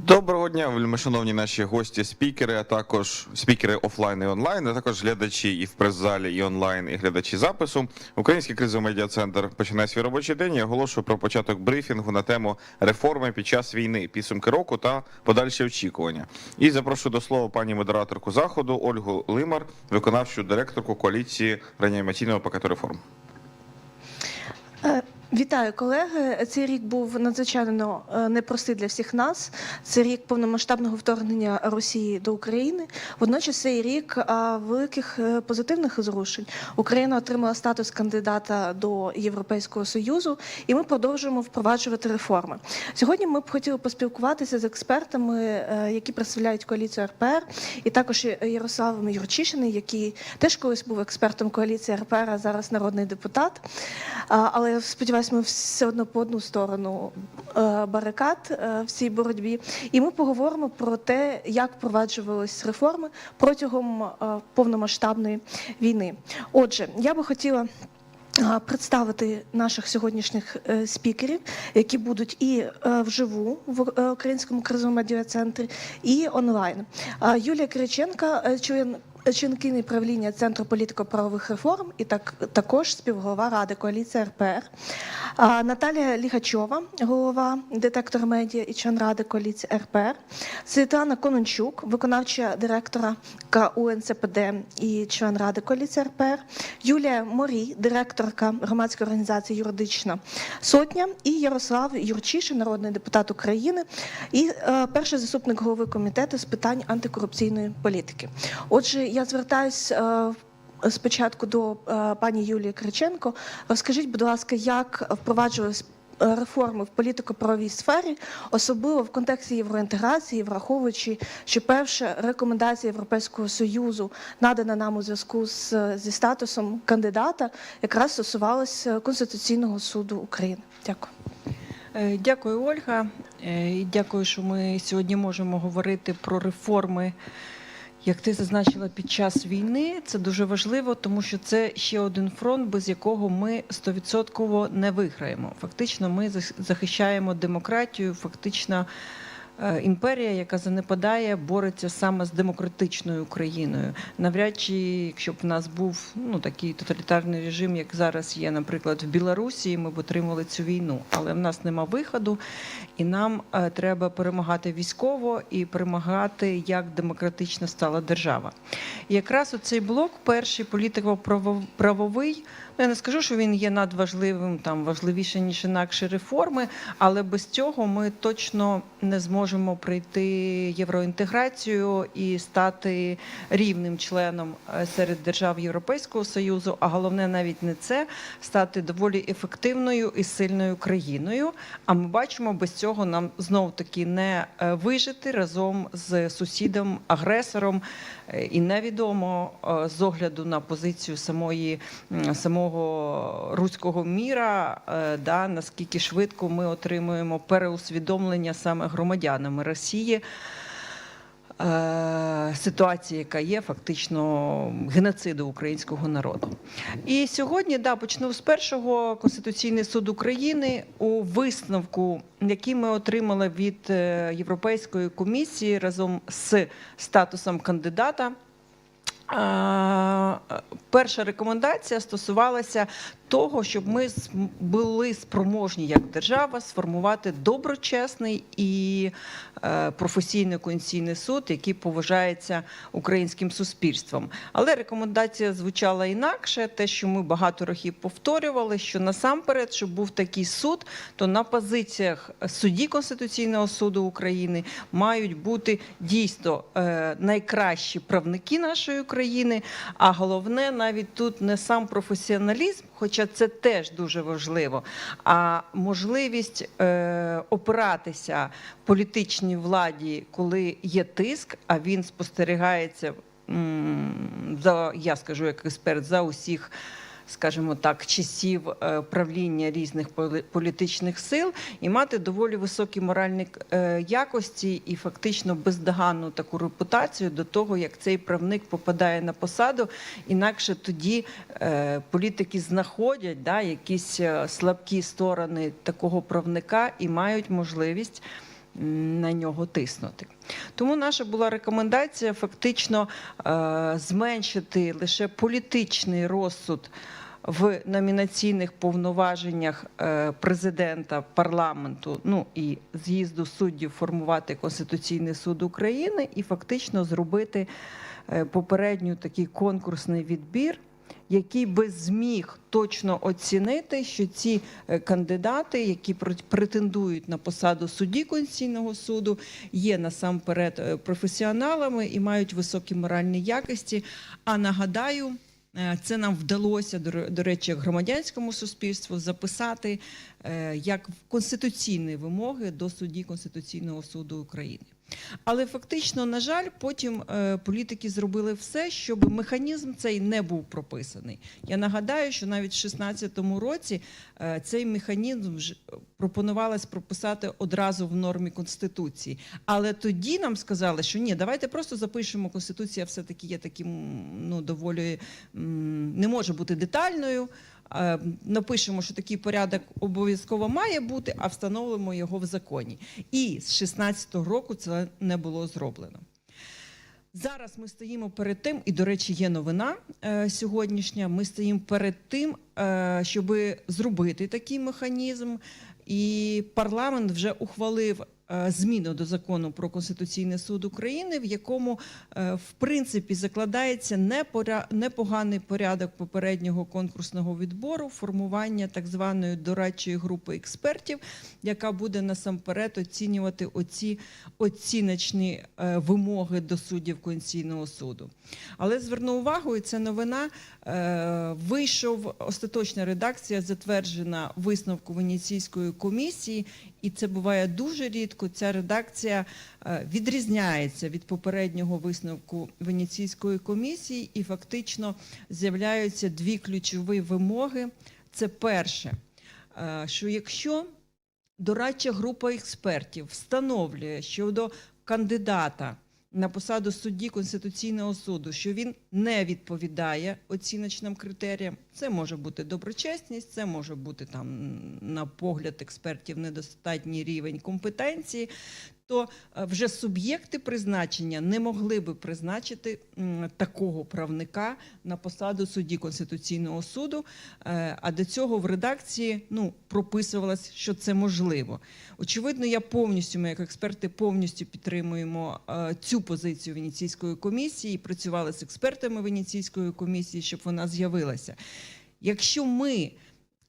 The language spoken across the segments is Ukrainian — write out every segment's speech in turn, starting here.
Доброго дня, вельми шановні наші гості, спікери, а також спікери офлайн і онлайн, а також глядачі і в прес-залі, і онлайн, і глядачі запису. Український кризовий медіа центр починає свій робочий день. і оголошую про початок брифінгу на тему реформи під час війни, підсумки року та подальші очікування. І запрошую до слова пані модераторку заходу Ольгу Лимар, виконавчу директорку коаліції реанімаційного пакету реформ. Вітаю, колеги. Цей рік був надзвичайно е, непростий для всіх нас. Це рік повномасштабного вторгнення Росії до України. Водночас цей рік великих е, позитивних зрушень. Україна отримала статус кандидата до Європейського союзу, і ми продовжуємо впроваджувати реформи. Сьогодні ми б хотіли поспілкуватися з експертами, е, які представляють коаліцію РПР, і також Ярославом Юрчишиним, який теж колись був експертом коаліції РПР, а зараз народний депутат. Але сподіваюся, ми все одно по одну сторону е, барикад е, в цій боротьбі. І ми поговоримо про те, як впроваджувались реформи протягом е, повномасштабної війни. Отже, я би хотіла. Представити наших сьогоднішніх спікерів, які будуть і вживу в Українському кризовому медіа-центрі, і онлайн. Юлія Кириченка, член членкині правління Центру політико-правових реформ і так також співголова ради коаліції РПР. А, Наталія Лігачова, голова детектор медіа і член ради коаліції РПР. Світлана Конончук, виконавча директора КУНЦПД і член ради коаліції РПР. Юлія Морій, директорка громадської організації Юридична Сотня, і Ярослав Юрчишин, народний депутат України, і е, перший заступник голови комітету з питань антикорупційної політики. Отже, я звертаюсь. е, Спочатку до е, пані Юлії Криченко. Розкажіть, будь ласка, як впроваджувались е, реформи в політико-правовій сфері, особливо в контексті євроінтеграції, враховуючи, що перша рекомендація Європейського союзу надана нам у зв'язку з зі статусом кандидата, якраз стосувалася Конституційного суду України. Дякую. Дякую, Ольга. Дякую, що ми сьогодні можемо говорити про реформи. Як ти зазначила під час війни, це дуже важливо, тому що це ще один фронт, без якого ми стовідсотково не виграємо. Фактично, ми зах- захищаємо демократію, фактично. Е, Імперія, яка занепадає, бореться саме з демократичною Україною. Навряд чи, якщо б в нас був ну такий тоталітарний режим, як зараз є, наприклад, в Білорусі, ми б отримали цю війну. Але в нас нема виходу, і нам е, треба перемагати військово і перемагати як демократично стала держава. І якраз оцей блок, перший політико-правовий, ну, я не скажу, що він є надважливим, там важливіше ніж інакші реформи, але без цього ми точно не зможемо пройти євроінтеграцію і стати рівним членом е, серед держав Європейського союзу. А головне навіть не це стати доволі ефективною і сильною країною. А ми бачимо, без цього нам знов таки не е, вижити разом з сусідом агресором. Е, І невідомо е, з огляду на позицію самої самого руського міра, е, да наскільки швидко ми отримуємо переусвідомлення саме громадянами Росії. Е, Ситуації, яка є фактично геноциду українського народу, і сьогодні да почну з першого конституційний суд України у висновку, який ми отримали від е, Європейської комісії разом з статусом кандидата. Перша рекомендація стосувалася того, щоб ми були спроможні як держава сформувати доброчесний і е, професійний конституційний суд, який поважається українським суспільством. Але рекомендація звучала інакше, те, що ми багато років повторювали, що насамперед, щоб був такий суд, то на позиціях судді Конституційного суду України мають бути дійсно е, найкращі правники нашої країни. А головне, навіть тут не сам професіоналізм, хоча це теж дуже важливо, а можливість е, опиратися політичній владі, коли є тиск, а він спостерігається за я скажу як експерт за усіх скажімо так, часів е, правління різних політичних сил і мати доволі високі моральні е, якості і фактично бездоганну таку репутацію до того, як цей правник попадає на посаду. Інакше тоді е, політики знаходять да, якісь слабкі сторони такого правника і мають можливість на нього тиснути. Тому наша була рекомендація фактично е, зменшити лише політичний розсуд в номінаційних повноваженнях е, президента, парламенту, ну і з'їзду суддів формувати Конституційний суд України і фактично зробити е, попередньо такий конкурсний відбір. Який би зміг точно оцінити, що ці е, кандидати, які пр- претендують на посаду судді Конституційного суду, є насамперед е, професіоналами і мають високі моральні якості. А нагадаю, е, це нам вдалося до речі, громадянському суспільству записати як конституційні вимоги до судді Конституційного суду України. Але фактично, на жаль, потім е, політики зробили все, щоб механізм цей не був прописаний. Я нагадаю, що навіть в 2016 році е, цей механізм вже пропонувалось прописати одразу в нормі конституції. Але тоді нам сказали, що ні, давайте просто запишемо конституція, все таки є таким ну доволі не може бути детальною. Е, Напишемо, що такий порядок обов'язково має бути, а встановимо його в законі. І з 16-го року це не було зроблено. Зараз ми стоїмо перед тим, і, до речі, є новина е, сьогоднішня. Ми стоїмо перед тим, е, щоб зробити такий механізм. І парламент вже ухвалив зміну до закону про Конституційний суд України, в якому е, в принципі закладається непоганий порядок попереднього конкурсного відбору, формування так званої дорадчої групи експертів, яка буде насамперед оцінювати оці оціночні е, вимоги до суддів Конституційного суду. Але зверну увагу, і це новина. е, Вийшов остаточна редакція, затверджена висновку Венеційської комісії, і це буває дуже рідко. Ця редакція е, відрізняється від попереднього висновку Венеційської комісії, і фактично з'являються дві ключові вимоги. Це перше, е, що якщо дорадча група експертів встановлює щодо кандидата на посаду судді Конституційного суду, що він не відповідає оціночним критеріям. Це може бути доброчесність, це може бути там на погляд експертів недостатній рівень компетенції. То е, вже суб'єкти призначення не могли би призначити такого правника на посаду судді Конституційного суду. Е, А до цього в редакції ну, прописувалось, що це можливо. Очевидно, я повністю, ми як експерти повністю підтримуємо е, цю позицію Венеційської комісії і працювали з експертами Венеційської комісії, щоб вона з'явилася. Якщо ми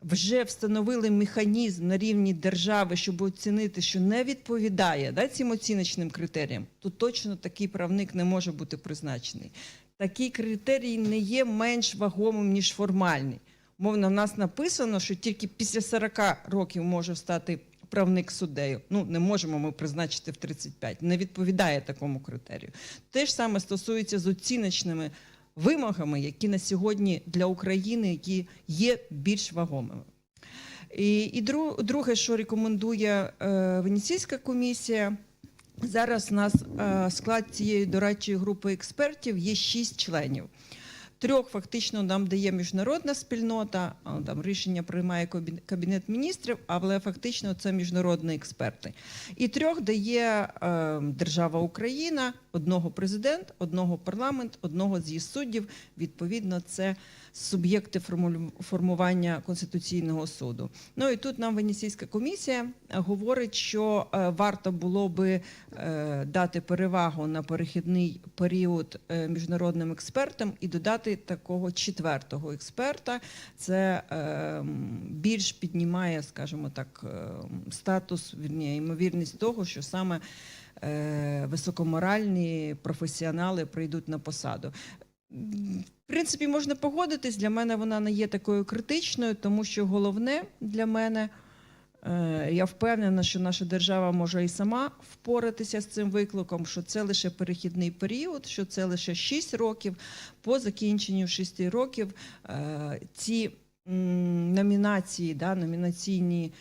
вже встановили механізм на рівні держави, щоб оцінити, що не відповідає да, цим оціночним критеріям, то точно такий правник не може бути призначений. Такий критерій не є менш вагомим, ніж формальний. Мовно, в нас написано, що тільки після 40 років може стати правник суддею. Ну, не можемо ми призначити в 35. Не відповідає такому критерію. Те ж саме стосується з оціночними вимогами, які на сьогодні для України які є більш вагомими. І, і друге, що рекомендує е, Венеційська комісія, зараз у нас е, склад цієї дорадчої групи експертів є шість членів. Трьох фактично нам дає міжнародна спільнота, там рішення приймає Кабін- Кабінет міністрів, але фактично це міжнародні експерти. І трьох дає е, держава Україна, одного президент, одного парламент, одного з'їзд суддів. Відповідно, це суб'єкти формування Конституційного суду. Ну і тут нам Венеційська комісія говорить, що е, варто було би е, дати перевагу на перехідний період е, міжнародним експертам і додати такого четвертого експерта. Це більш піднімає, скажімо так, статус, вірні, ймовірність того, що саме високоморальні професіонали прийдуть на посаду. В принципі, можна погодитись. Для мене вона не є такою критичною, тому що головне для мене, е, я впевнена, що наша держава може і сама впоратися з цим викликом, що це лише перехідний період, що це лише 6 років. По закінченню 6 років е, ці номінації, да, номінаційні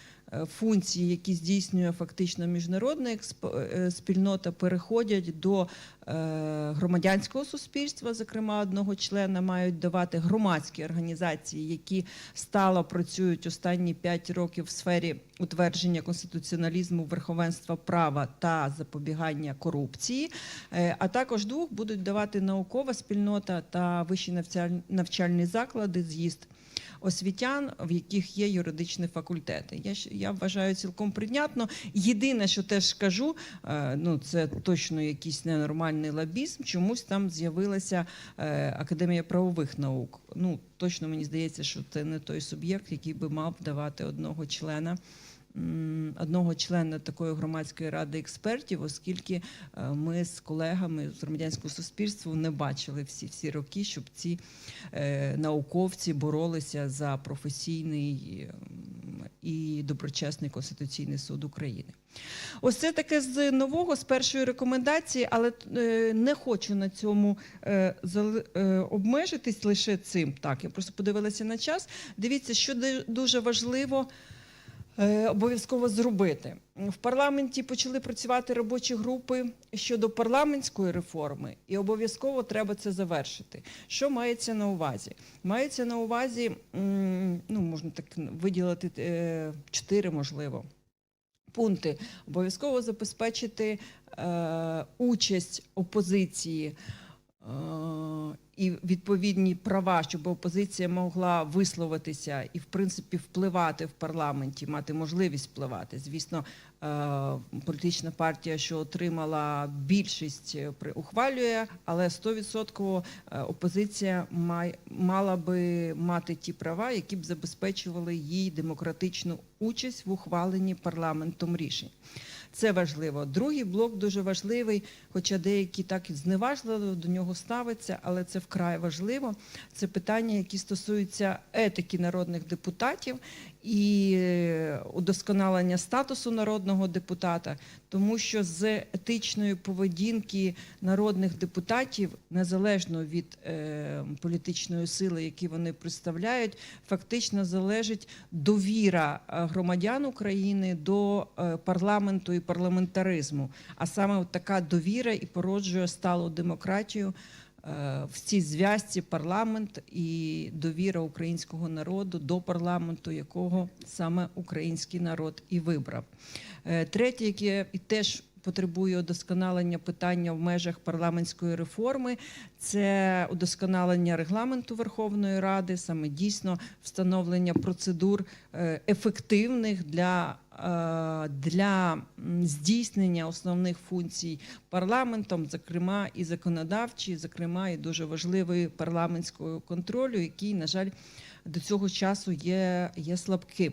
функції, які здійснює фактично міжнародна експ- е, спільнота, переходять до е, громадянського суспільства. Зокрема, одного члена мають давати громадські організації, які стало працюють останні 5 років в сфері утвердження конституціоналізму, верховенства права та запобігання корупції. Е, А також двох будуть давати наукова спільнота та вищі навчаль- навчальні заклади, з'їзд освітян, в яких є юридичні факультети. Я, я вважаю цілком прийнятно. Єдине, що теж скажу, е, ну це точно якийсь ненормальний лобізм. Чомусь там з'явилася е, Академія правових наук. Ну точно мені здається, що це не той суб'єкт, який би мав давати одного члена. Одного члена такої громадської ради експертів, оскільки е, ми з колегами з громадянського суспільства не бачили всі всі роки, щоб ці е, науковці боролися за професійний і доброчесний конституційний суд України. Ось це таке з нового, з першої рекомендації, але е, не хочу на цьому обмежитись лише цим. Так, я просто подивилася на час. Дивіться, що дуже важливо. Е, Обов'язково зробити в парламенті почали працювати робочі групи щодо парламентської реформи, і обов'язково треба це завершити. Що мається на увазі? Мається на увазі, ну можна так виділити е, чотири, можливо, пункти. Обов'язково забезпечити е, участь опозиції. Е, І відповідні права, щоб опозиція могла висловитися і, в принципі, впливати в парламенті, мати можливість впливати. Звісно, е, політична партія, що отримала більшість, е, ухвалює, але 100% е, опозиція мала би мати ті права, які б забезпечували їй демократичну участь в ухваленні парламентом рішень. Це важливо. Другий блок дуже важливий, хоча деякі так і зневажливо до нього ставиться, але це вкрай важливо. Це питання, які стосуються етики народних депутатів і е, удосконалення статусу народного депутата, тому що з етичної поведінки народних депутатів, незалежно від е, політичної сили, які вони представляють, фактично залежить довіра е, громадян України до е, парламенту і парламентаризму. А саме от така довіра і породжує сталу демократію е, в цій зв'язці парламент і довіра українського народу до парламенту, якого саме український народ і вибрав. Е, Третє, яке і теж потребує удосконалення питання в межах парламентської реформи, це удосконалення регламенту Верховної Ради, саме дійсно встановлення процедур е, ефективних для, для здійснення основних функцій парламентом, зокрема і законодавчі, зокрема і дуже важливої парламентського контролю, який, на жаль, до цього часу є, є слабким.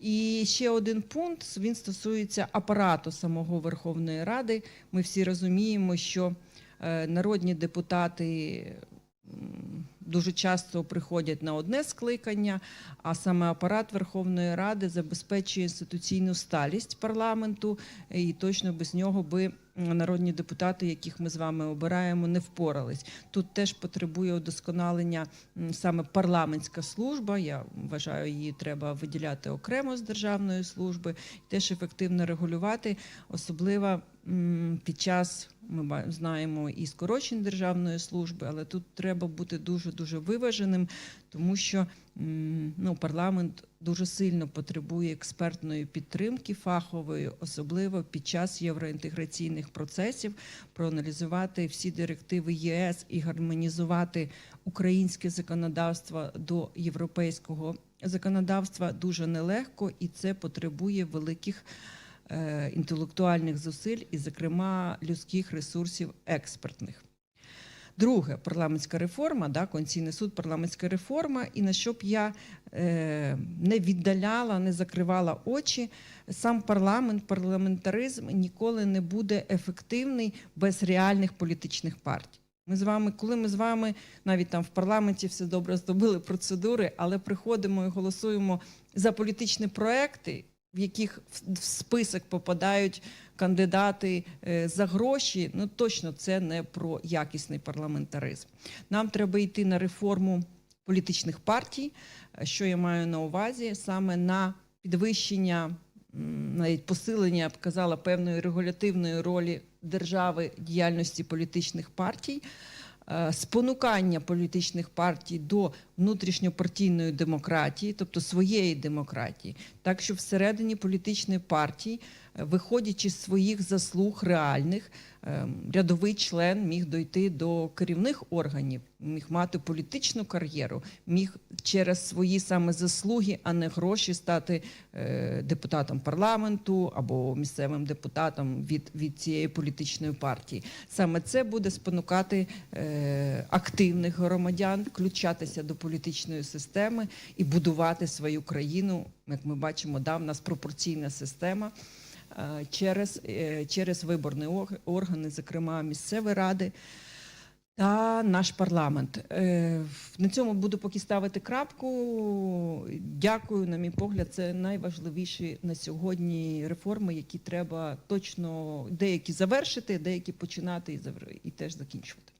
І ще один пункт він стосується апарату самого Верховної Ради. Ми всі розуміємо, що е, народні депутати дуже часто приходять на одне скликання, а саме апарат Верховної Ради забезпечує інституційну сталість парламенту, і точно без нього би народні депутати, яких ми з вами обираємо, не впорались. Тут теж потребує удосконалення саме парламентська служба. Я вважаю, її треба виділяти окремо з державної служби, теж ефективно регулювати, особливо під час. Ми знаємо і скорочень державної служби, але тут треба бути дуже дуже виваженим, тому що ну, парламент дуже сильно потребує експертної підтримки фахової, особливо під час євроінтеграційних процесів, проаналізувати всі директиви ЄС і гармонізувати українське законодавство до європейського законодавства дуже нелегко, і це потребує великих інтелектуальних зусиль і, зокрема, людських ресурсів експертних. Друге, парламентська реформа, да, Конституційний суд, парламентська реформа, і на що б я е, не віддаляла, не закривала очі, сам парламент, парламентаризм ніколи не буде ефективний без реальних політичних партій. Ми з вами, коли ми з вами навіть там в парламенті все добре здобули процедури, але приходимо і голосуємо за політичні проекти, в яких в список попадають кандидати е, за гроші, ну точно це не про якісний парламентаризм. Нам треба йти на реформу політичних партій. Е, Що я маю на увазі? Саме на підвищення, навіть посилення, я б казала, певної регулятивної ролі держави діяльності політичних партій, спонукання політичних партій до внутрішньопартійної демократії, тобто своєї демократії, так що всередині політичної партії, е, виходячи з своїх заслуг реальних, ем, рядовий член міг дойти до керівних органів, міг мати політичну кар'єру, міг через свої саме заслуги, а не гроші стати е, депутатом парламенту або місцевим депутатом від, від цієї політичної партії. Саме це буде спонукати е, активних громадян включатися до політичної системи і будувати свою країну. Як ми бачимо, да, в нас пропорційна система через, е, через виборні органи, зокрема місцеві ради. Та наш парламент. Е, На цьому буду поки ставити крапку. Дякую, на мій погляд, це найважливіші на сьогодні реформи, які треба точно деякі завершити, деякі починати і, і теж закінчувати.